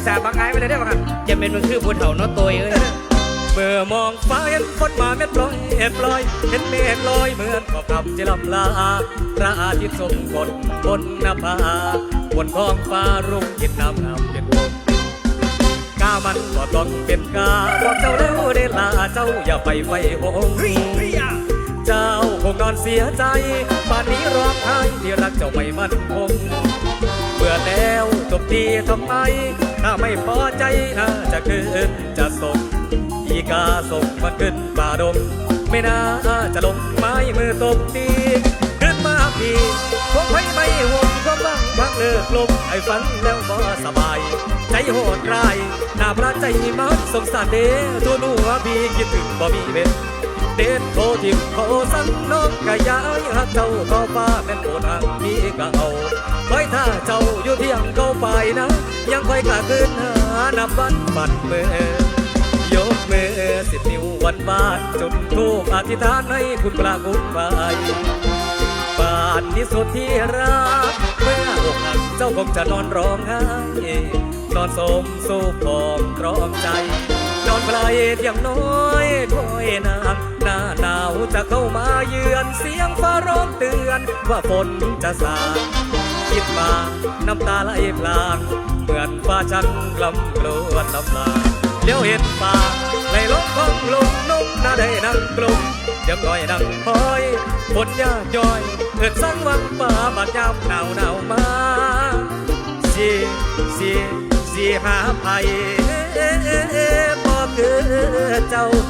อุตส่าห์บังไงไปเลยได้ป่ะครับจะเป็นมันคือผู้เฒ่าเนาะตัวเอ้ยเมื่อมองฟ้าเห็นฝนมาเม็ดปล่อยเห็นปล่อย เห็นเมฆลอยเหมือนขอบคำจะลำลาพระอาทิตย์ทรงกดบนหน้าผาบนท้องฟ้ารุ่งกินน้ำน้ำเป็นวงกามันก็ต้องเป็นกาบอกเจ้าแล้วเดลาเจ้าอย่าไปไว้หงเจ้าคงนอนเสียใจป่านนี้ร้องไห้ที่รักเจ้าไม่มั่นคงเบื่อแล้วจบ ดีทำไม ถ้าไม่พอใจน่าจะคืนจะส่งอีกาส่งมันขึ้นป่าดงไม่น่าจะลงไม้มือตบตีขึ้นมาพี่คงให้ไม่ห่วงความหวังพักเลิกลมให้ฝันแล้วบ่สบาย ใจโหดร้ายหน้าพระใจมันสงสารเด้ตัวหนูว่าพี่คิดถึงบ่มีเบ็ด เด็ดโททิมโทสั่งน้องกะยายหักเจ้าก็ฟ้าเป็นโอทางมีกะเอาไว้ถ้าเจ้าอยู่เที่ยงเข้าไปนะ ยังคอยกะขึ้นหานับวันปัดมือยกเมือสิบนิ้ววันบานจุดทูปอธิษฐานให้คุณพระคุณไปบานที่สุดที่รักเมื่ออกหักเจ้าคงจะนอนร้องไห้นอนสมสู้พองร้องใจนอนไกลเตียงน้อยคอยนาง อนเสียงฟ้าร้องเตือนว่าฝนจะสาดคิดมาน้ำตาไหลพลางเหมือนฟ้าชันกลำกลวนลำลาเลี้ยวเห็นป่าในลมของลมนุ่มน่าได้นั่งกลุ่มเดี๋ยวน้อยนั่งคอยฝนยากย่อยเอิดสังวังป่าบาดยามหนาวหนาวมาสิสิสิหาไผบ่คือเจ้าเออ